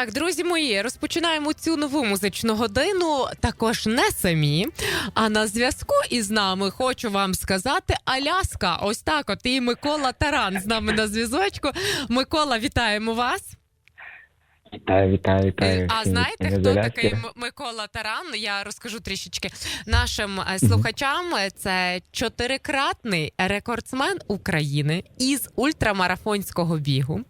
Так, друзі мої, розпочинаємо цю нову музичну годину. Також не самі. А на зв'язку із нами хочу вам сказати Аляска. Ось так. От і Микола Таран з нами на зв'язочку. Микола, вітаємо вас. Вітаю, вітаю, вітаю. Е, А знаєте, хто такий Микола Таран? Я розкажу трішечки нашим е, слухачам. Це чотирикратний рекордсмен України із ультрамарафонського бігу.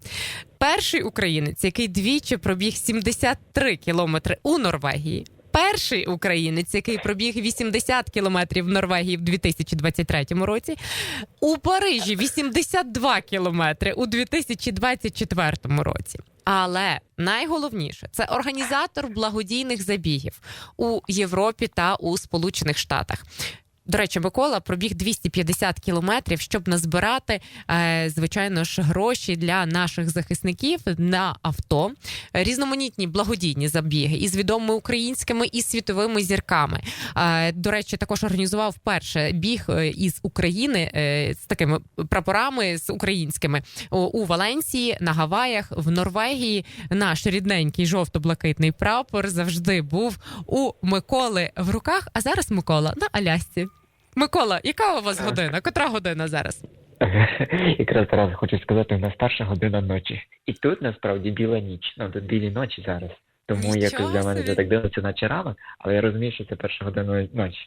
Перший українець, який двічі пробіг 73 кілометри у Норвегії. Перший українець, який пробіг 80 кілометрів в Норвегії в 2023 році, у Парижі 82 кілометри у 2024 році. Але найголовніше це організатор благодійних забігів у Європі та у Сполучених Штатах. До речі, Микола пробіг 250 кілометрів, щоб назбирати, е, звичайно ж, гроші для наших захисників на авто, різноманітні благодійні забіги із відомими українськими і світовими зірками. Е, До речі, також організував перше біг е, із України з такими прапорами з українськими у Валенсії, на Гаваях, в Норвегії. Наш рідненький жовто-блакитний прапор завжди був у Миколи в руках. А зараз Микола на Алясці. Микола, яка у вас година? Котра година зараз? Якраз зараз хочу сказати, у нас старша година ночі. І тут насправді біла ніч. Ну, тут білі ночі зараз. Тому Нічого якось для мене собі. це так дивиться, наче ранок, але я розумію, що це перша година ночі.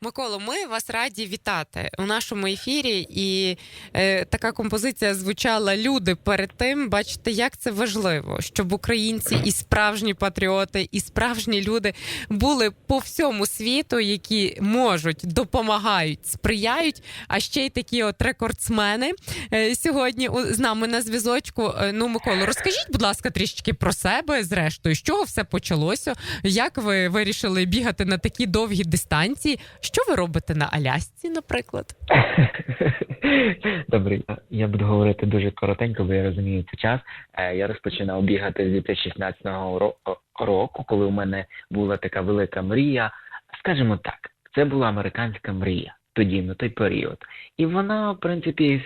Миколо, ми вас раді вітати у нашому ефірі. І е, така композиція звучала люди перед тим. Бачите, як це важливо, щоб українці і справжні патріоти, і справжні люди були по всьому світу, які можуть, допомагають, сприяють. А ще й такі от рекордсмени е, сьогодні з нами на зв'язочку. Е, ну, Миколо, розкажіть, будь ласка, трішечки про себе. Зрештою, з чого все почалося? Як ви вирішили бігати на такі довгі дистанції? Що ви робите на Алясці, наприклад? Добре, я- буду говорити дуже коротенько, бо я розумію цей час. Е, Я розпочинав бігати з 2016 ро- року, коли у мене була така велика мрія. Скажімо так, це була американська мрія тоді, на той період. І вона, в принципі,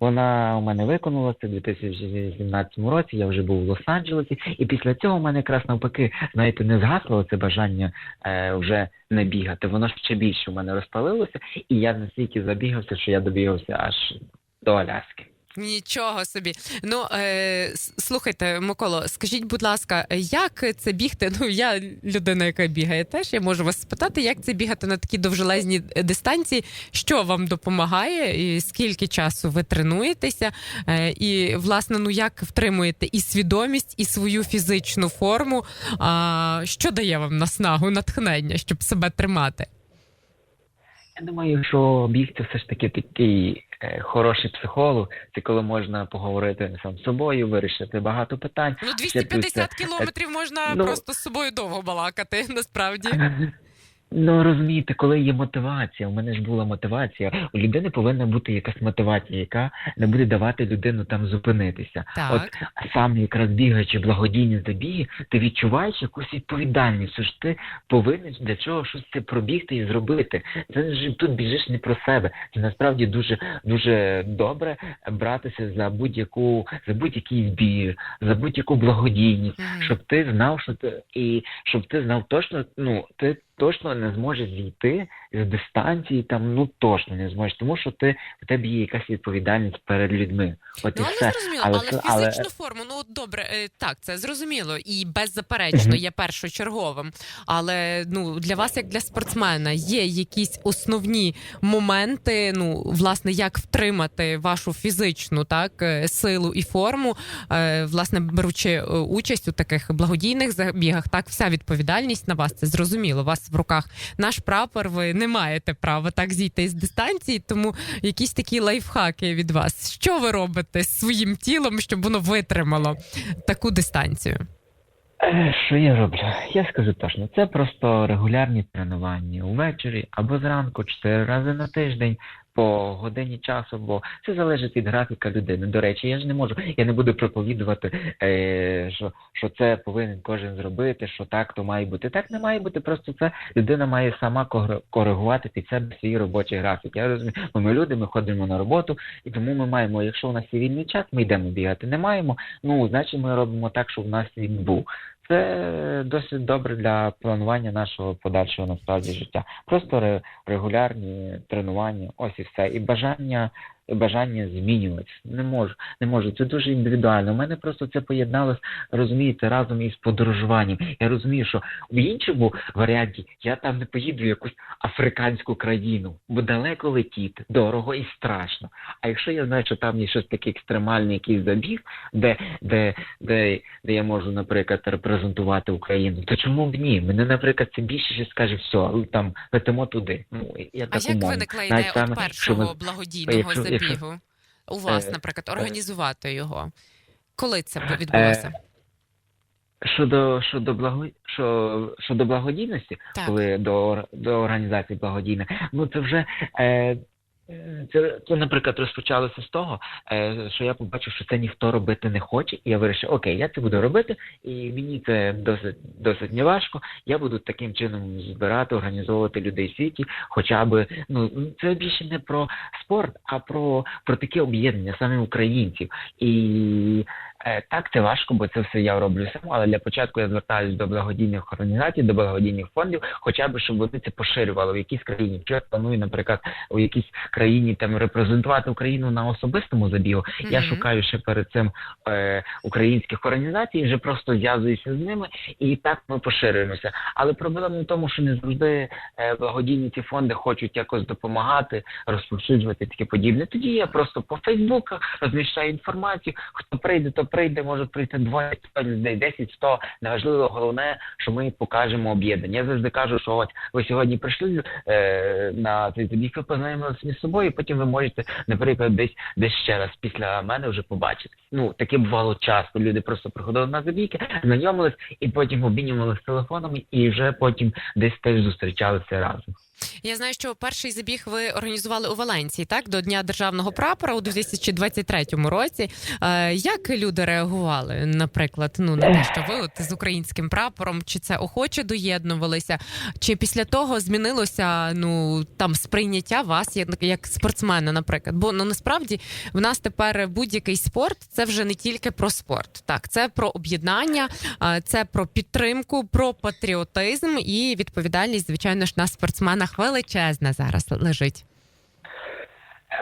вона у мене виконалася у 2017 році. Я вже був в Лос-Анджелесі, і після цього у мене якраз навпаки, знаєте, не згасло це бажання е, вже не бігати. Воно ще більше у мене розпалилося, і я настільки забігався, що я добігався аж до Аляски. Нічого собі. Ну е, слухайте, Миколо, скажіть, будь ласка, як це бігти? Ну я людина, яка бігає, теж я можу вас спитати, як це бігати на такі довжелезні е, дистанції? Що вам допомагає? І скільки часу ви тренуєтеся? Е, і власне, ну як втримуєте і свідомість, і свою фізичну форму? А що дає вам наснагу, натхнення, щоб себе тримати? Я думаю, що біг це все ж таки такий хороший психолог. Це коли можна поговорити сам з собою, вирішити багато питань. Ну, Ще плюс 250 кілометрів можна ну- просто з собою довго балакати, насправді. Ну розумієте, коли є мотивація, у мене ж була мотивація. У людини повинна бути якась мотивація, яка не буде давати людину там зупинитися. Так. От сам якраз бігаючи благодійні забіги, ти відчуваєш якусь відповідальність, що ж ти повинен для чого щось це пробігти і зробити. Це ж тут біжиш не про себе. Це насправді дуже дуже добре братися за будь-яку за будь-який збір, за будь-яку благодійність Мгм. щоб ти знав, що ти і щоб ти знав точно, ну ти точно не зможеш зійти з дистанції, там ну точно не зможеш, тому що ти в тебе є якась відповідальність перед людьми. От Ну, і але все. зрозуміло, Але але, фізичну форму, ну добре, е, так, це зрозуміло і беззаперечно є першочерговим. Але ну для вас, як для спортсмена, є якісь основні моменти, ну власне, як втримати вашу фізичну так е, силу і форму, е, власне, беручи участь у таких благодійних забігах, так вся відповідальність на вас це зрозуміло. У в руках наш прапор. Ви не маєте права так зійти з дистанції, тому якісь такі лайфхаки від вас. Що ви робите з своїм тілом, щоб воно витримало таку дистанцію? Е, Що я роблю? Я скажу точно, це просто регулярні тренування увечері або зранку, чотири рази на тиждень. По годині часу, бо це залежить від графіка людини. До речі, я ж не можу, я не буду проповідувати, е, що, що це повинен кожен зробити, що так то має бути. Так не має бути. Просто це людина має сама кор- коригувати під себе свій робочий графік. Я розумію, бо ми люди, ми ходимо на роботу, і тому ми маємо, якщо у нас є вільний час, ми йдемо бігати. Не маємо, ну значить ми робимо так, щоб у нас він був. Це досить добре для планування нашого подальшого насправді життя. Просто регулярні тренування, ось і все. І бажання, бажання змінюватися. Не можу, не можу. Це дуже індивідуально. У мене просто це поєдналось, розумієте, разом із подорожуванням. Я розумію, що в іншому варіанті я там не поїду в якусь африканську країну, бо далеко летіти, дорого і страшно. А якщо я знаю, що там є щось таке екстремальне, якийсь забіг, де, де, де, де я можу, наприклад, репрезентувати Україну, то чому б ні? Мене, наприклад, це більше ще скаже, все, там летимо туди. Ну, я А так як умовно. виникла ідея саме, от першого благодійного якщо- якщо- забігу? У вас, Е, наприклад, е, організувати його? Коли це відбулося? Щодо щодо благо що, щодо благодійності, Так. коли до до організації благодійних, ну це вже е, е, це, це, наприклад, розпочалося з того, е, що я побачив, що це ніхто робити не хоче, і я вирішив, окей, я це буду робити, і мені це досить досить неважко. Я буду таким чином збирати, організовувати людей в світі, хоча би ну це більше не про спорт, а про, про таке об'єднання саме українців. І Е, Так, це важко, бо це все я роблю сам, але для початку я звертаюся до благодійних організацій, до благодійних фондів, хоча б щоб вони це поширювали в якійсь країні. Якщо я планую, наприклад, у якійсь країні там репрезентувати Україну на особистому забігу, я шукаю ще перед цим е, українських організацій, вже просто зв'язуюся з ними, і так ми поширюємося. Але проблема в тому, що не завжди е, благодійні ці фонди хочуть якось допомагати, розповсюджувати таке подібне. Тоді я просто по Фейсбуках розміщаю інформацію. Хто прийде, то прийде, може прийти двоє людей, 10, 100. Неважливо, головне, що ми покажемо об'єднання. Я завжди кажу, що от ви сьогодні прийшли е, на цей забіг, ви познайомилися між собою, і потім ви можете, наприклад, десь десь ще раз після мене вже побачити. Ну таке бувало часто. Люди просто приходили на забіги, знайомились і потім обмінювалися телефонами, і вже потім десь теж зустрічалися разом. Я знаю, що перший забіг ви організували у Валенції, так до Дня державного прапора у 2023 році. Е, Як люди реагували, наприклад, ну на те, що ви от з українським прапором, чи це охоче доєднувалися, чи після того змінилося ну там сприйняття вас як, як спортсмена, наприклад? Бо ну насправді в нас тепер будь-який спорт це вже не тільки про спорт, так це про об'єднання, е, це про підтримку, про патріотизм і відповідальність, звичайно ж, на спортсменах величезна зараз лежить.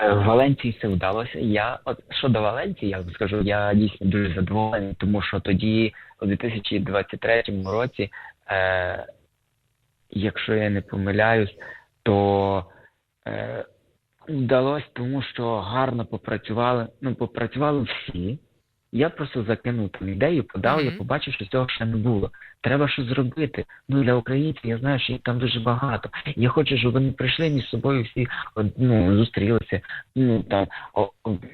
Е, Валенції все вдалося. Я от щодо Валенції, я вам скажу, я дійсно дуже задоволений, тому що тоді, у 2023 році, е, якщо я не помиляюсь, то е, вдалося, тому що гарно попрацювали. Ну, попрацювали всі. Я просто закинув там ідею, подав, я побачив, що цього ще не було. Треба щось зробити. Ну для українців я знаю, що їх там дуже багато. Я хочу, щоб вони прийшли між собою всі ну, зустрілися, ну там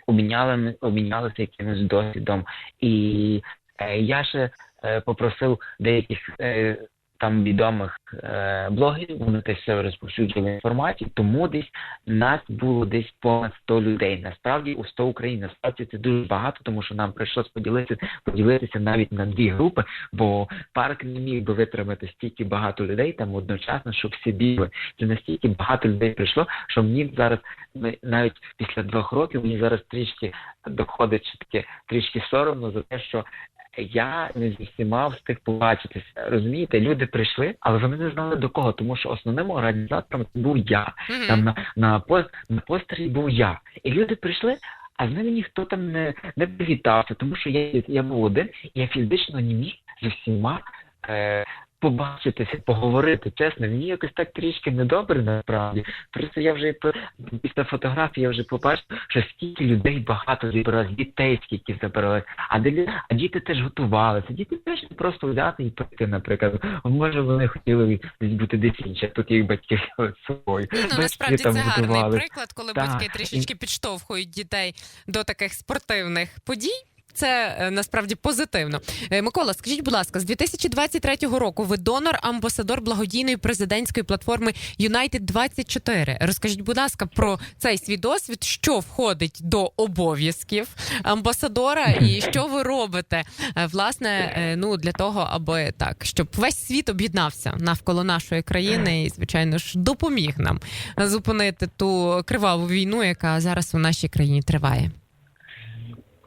обміняли обмінялися якимось досвідом. І е, я ще е, попросив деяких е, там відомих е, блогерів, вони теж все розповсюджували інформацію, тому десь нас було десь понад 100 людей. Насправді у 100 Україн. Насправді це дуже багато, тому що нам прийшлось поділитися, поділитися навіть на дві групи, бо парк не міг би витримати стільки багато людей там одночасно, щоб всі бігли. Це настільки багато людей прийшло, що мені зараз навіть після двох років мені зараз трішки доходить що таке трішки соромно за те, що я не з усіма встиг побачитися. Розумієте, люди прийшли, але вони не знали до кого, тому що основним організатором був я. Мгм. Там на, на, пост, на постері був я. І люди прийшли, а з ними ніхто там не, не привітався, тому що я, я був один, і я фізично не міг з усіма е, побачитися, поговорити. Чесно, мені якось так трішки недобре насправді. Просто я вже після фотографії я вже побачив, що стільки людей багато зібралось, дітей скільки забралось, а, далі- а діти теж готувалися. Діти теж не просто взяти і прийти, наприклад. Може, вони хотіли десь бути десь інше, тут їх батьки з собою. Ну Батьки насправді там це гарний готували. приклад, коли Так. батьки трішечки підштовхують дітей до таких спортивних подій. Це е, насправді позитивно. Е, Микола, скажіть, будь ласка, з 2023 року ви донор, амбасадор благодійної президентської платформи United 24 Розкажіть, будь ласка, про цей свій досвід, що входить до обов'язків амбасадора, і що ви робите е, власне ну для того, аби так, щоб весь світ об'єднався навколо нашої країни і, звичайно ж, допоміг нам зупинити ту криваву війну, яка зараз у нашій країні триває.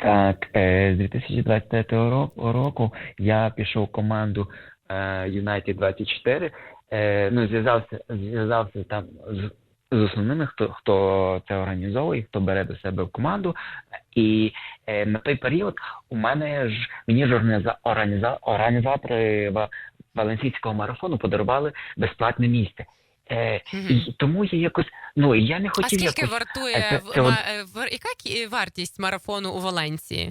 Так, е, з 2023 ро- року я пішов в команду е, United 24. Е, ну, зв'язався, зв'язався там з, з основними, хто, хто це організовує, хто бере до себе в команду. І на той період у мене ж мені ж організа, організа, організатори Ва- Валенсійського марафону подарували безплатне місце. Е, Мгм. і тому я якось, ну я не хотів. А скільки якось вартує це- це ма- е, яка вартість марафону у Валенції?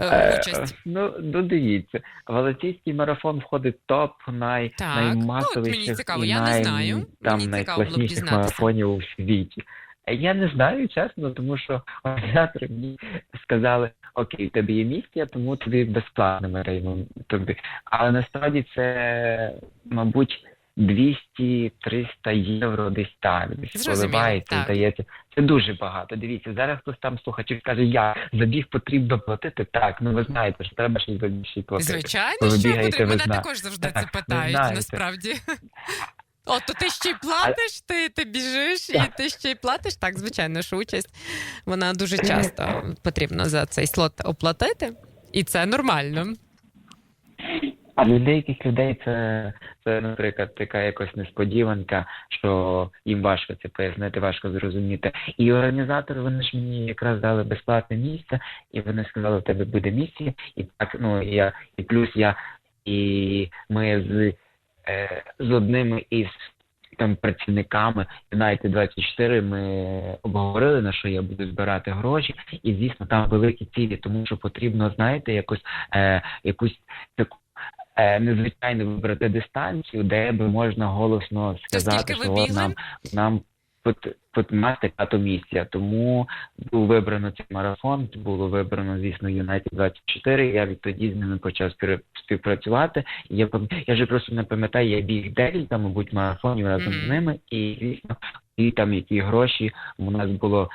Е, Е, Участь. Ну, ну дивіться, Валентійський марафон входить в топ най, Так, ну, мені цікаво, і я не знаю. там Мені цікаво було б найкласніших марафонів у світі. Е, Я не знаю, чесно, тому що організатори мені сказали, окей, тебе є місія, тому тобі безплатно ми тобі. Але насправді це, мабуть, 200-300 євро десь так, десь так. здається. Це дуже багато. Дивіться, зараз хтось там слухачів скаже, я забіг потрібно платити. Так, ну ви знаєте, що треба ще й за більше платити. Звичайно, Ви що бігаєте, потрібно. Мене також завжди Так, це питають, насправді. О, то ти ще й платиш, ти, ти біжиш і ти ще й платиш. Так, звичайно, що участь вона дуже часто потрібно за цей слот оплатити, і це нормально. А для деяких людей це, це, наприклад, така якась несподіванка, що їм важко це пояснити, важко зрозуміти. І організатори вони ж мені якраз дали безплатне місце, і вони сказали, у тебе буде місія, і так, ну я, і плюс я, і ми з, е, з одними із там працівниками United 24 ми обговорили на що я буду збирати гроші, і звісно там великі цілі, тому що потрібно, знаєте, якось е, якусь таку незвичайно вибрати дистанцію, де би можна голосно сказати, що от нам нам така то місія. Тому був вибрано цей марафон, було вибрано, звісно, United 24. Я відтоді з ними почав співпра- співпрацювати. Я я вже просто не пам'ятаю, я біг декілька, мабуть, марафонів разом Мгм. з ними, і звісно, і там які гроші у нас було е,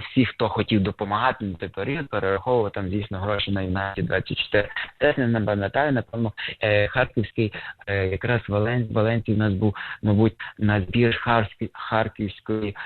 всі, хто хотів допомагати на той період, перераховував там, звісно, гроші на Юнаті 24. Теж не пам'ятаю, напевно, е, Харківський, е, якраз Вален, Валенцій у нас був, мабуть, на збір Харківської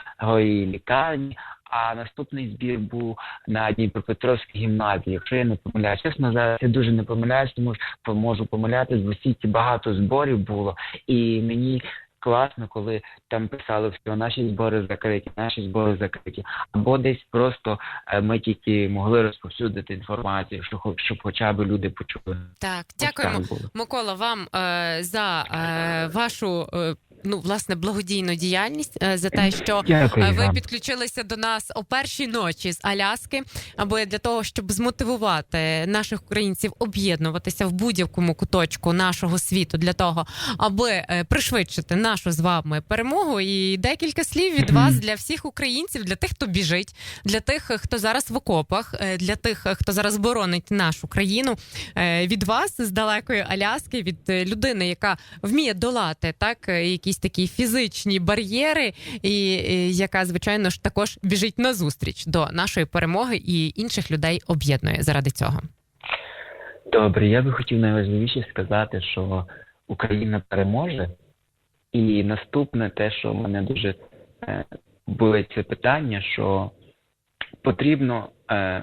лікарні. А наступний збір був на Дніпропетровській гімназії. Якщо я не помиляюсь, чесно, зараз я дуже не помиляюсь, тому що можу помилятись, бо стільки багато зборів було, і мені класно, коли там писали, що наші збори закриті, наші збори закриті, або десь просто е, ми тільки могли розповсюдити інформацію, що хо- щоб хоча б люди почули. Так, дякуємо. Микола, вам е, за е, вашу е, ну власне благодійну діяльність, е, за те, що Дякую е, ви вам. підключилися до нас о першій ночі з Аляски, аби для того, щоб змотивувати наших українців об'єднуватися в будь-якому куточку нашого світу, для того, аби е, пришвидшити нашу з вами перемогу. І декілька слів від вас для всіх українців, для тих, хто біжить, для тих, хто зараз в окопах, для тих, хто зараз боронить нашу країну. Від вас з далекої Аляски, від людини, яка вміє долати так е, якісь такі фізичні бар'єри, і е, яка, звичайно ж, також біжить назустріч до нашої перемоги і інших людей об'єднує заради цього. Добре, я би хотів найважливіше сказати, що Україна переможе. І наступне те, що мене дуже е, болить це питання, що потрібно е,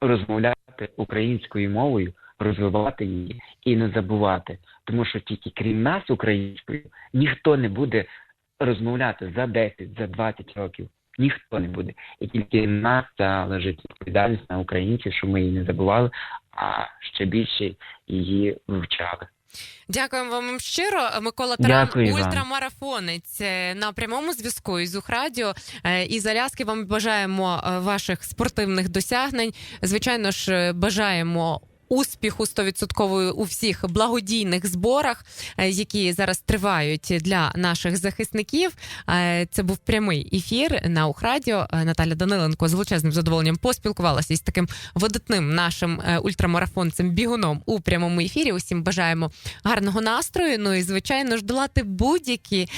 розмовляти українською мовою, розвивати її і не забувати. Тому що тільки крім нас, українською, ніхто не буде розмовляти за 10, за 20 років. Ніхто не буде. І тільки нас лежить відповідальність на українців, що ми її не забували, а ще більше її вивчали. Дякуємо вам щиро. Микола Таран, Дякую ультрамарафонець е, на прямому зв'язку із Ухрадіо. Е, Із Аляски вам бажаємо е, ваших спортивних досягнень. Звичайно ж, бажаємо успіху 100% у всіх благодійних зборах, е, які зараз тривають для наших захисників. Е, Це був прямий ефір на Ухрадіо. Е, Наталя Даниленко з величезним задоволенням поспілкувалася із таким видатним нашим ультрамарафонцем бігуном у прямому ефірі. Усім бажаємо гарного настрою. Ну і звичайно ж долати будь-які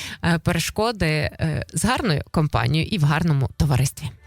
перешкоди з гарною компанією і в гарному товаристві.